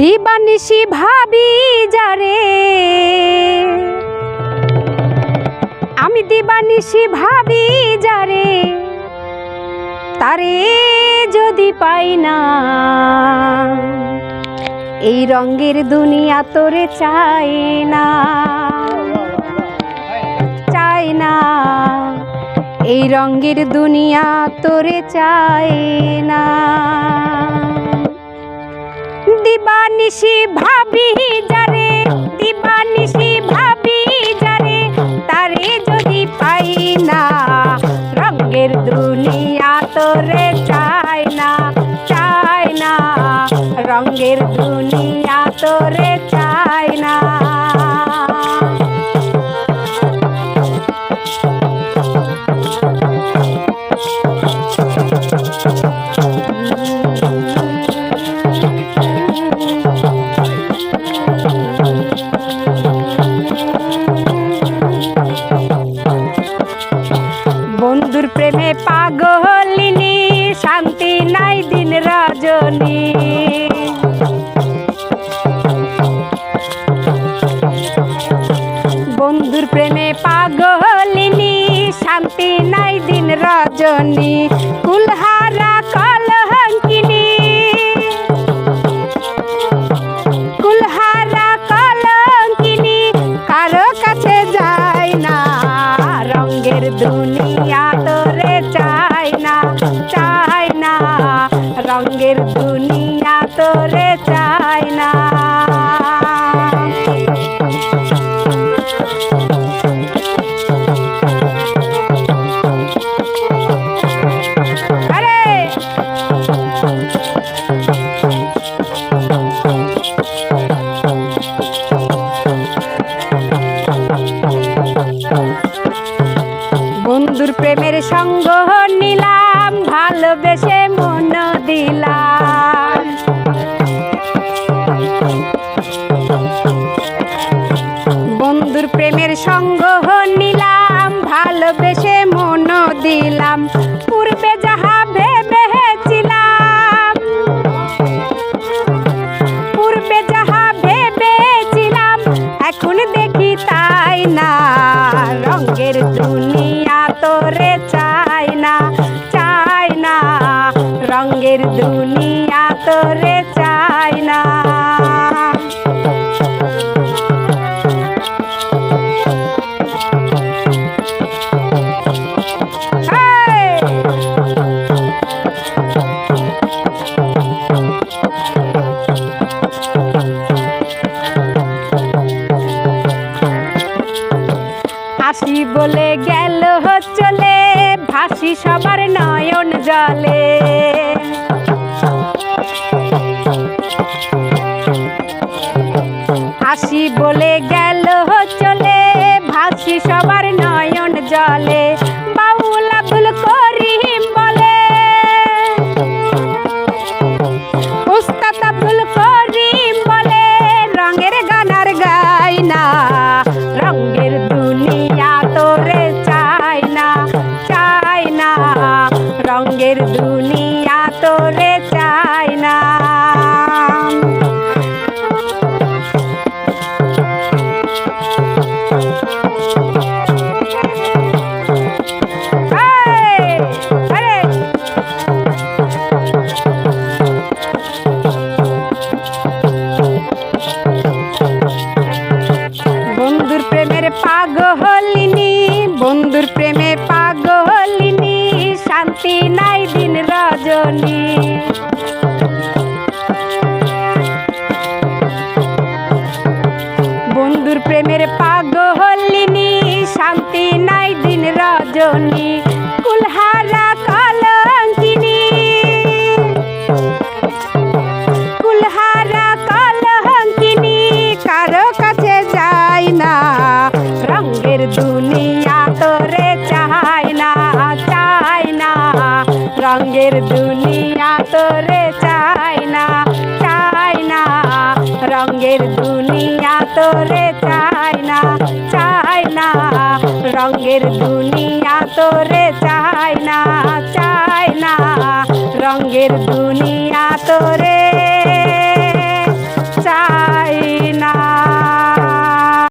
দিবানিশি ভাবি যারে। আমি দিবানিশি ভাবি যারে, তারে যদি পাই না। এই রঙের দুনিয়া তোরে চাই না চাই না। এই রঙের দুনিয়া তোরে চাই না। দিবানিশি ভাবি যারে দিবানিশি ভাবি যারে তারে যদি পাই না, রঙের দুনিয়া তোরে চাই না না, রঙের দুনিয়া তোরে না। বন্ধুর প্রেমে পাগলিনী, শান্তি নাই দিন রজনী, কুলহারা কলহঙ্কিনী। কুলহারা কলঙ্কিনী কারও কাছে যায় না রঙের দুনিয়া। রঙের দুনিয়া প্রেমের সঙ্গ নিলাম, ভালোবেসে মন দিলাম, পূর্বে যাহা ভেবেছিলাম। পূর্বে যাহা ভেবেছিলাম, এখন দেখি তাই না। রঙের দুনিয়া তোরে চাই না চাই না। রঙের দুনিয়া ভাসি সবার নয়ন জলে। হাসি বলে গেল চলে ভাসি সবার নয়ন জলে। বন্ধুর প্রেমে পাগলিনী শান্তি নাই দিন রজনী। রঙের দুনিয়া তোরে চাই না চাই না। রঙের দুনিয়া তোরে চাই না চাই না। রঙের দুনিয়া তোরে চাই না চাই না। রঙের দুনিয়া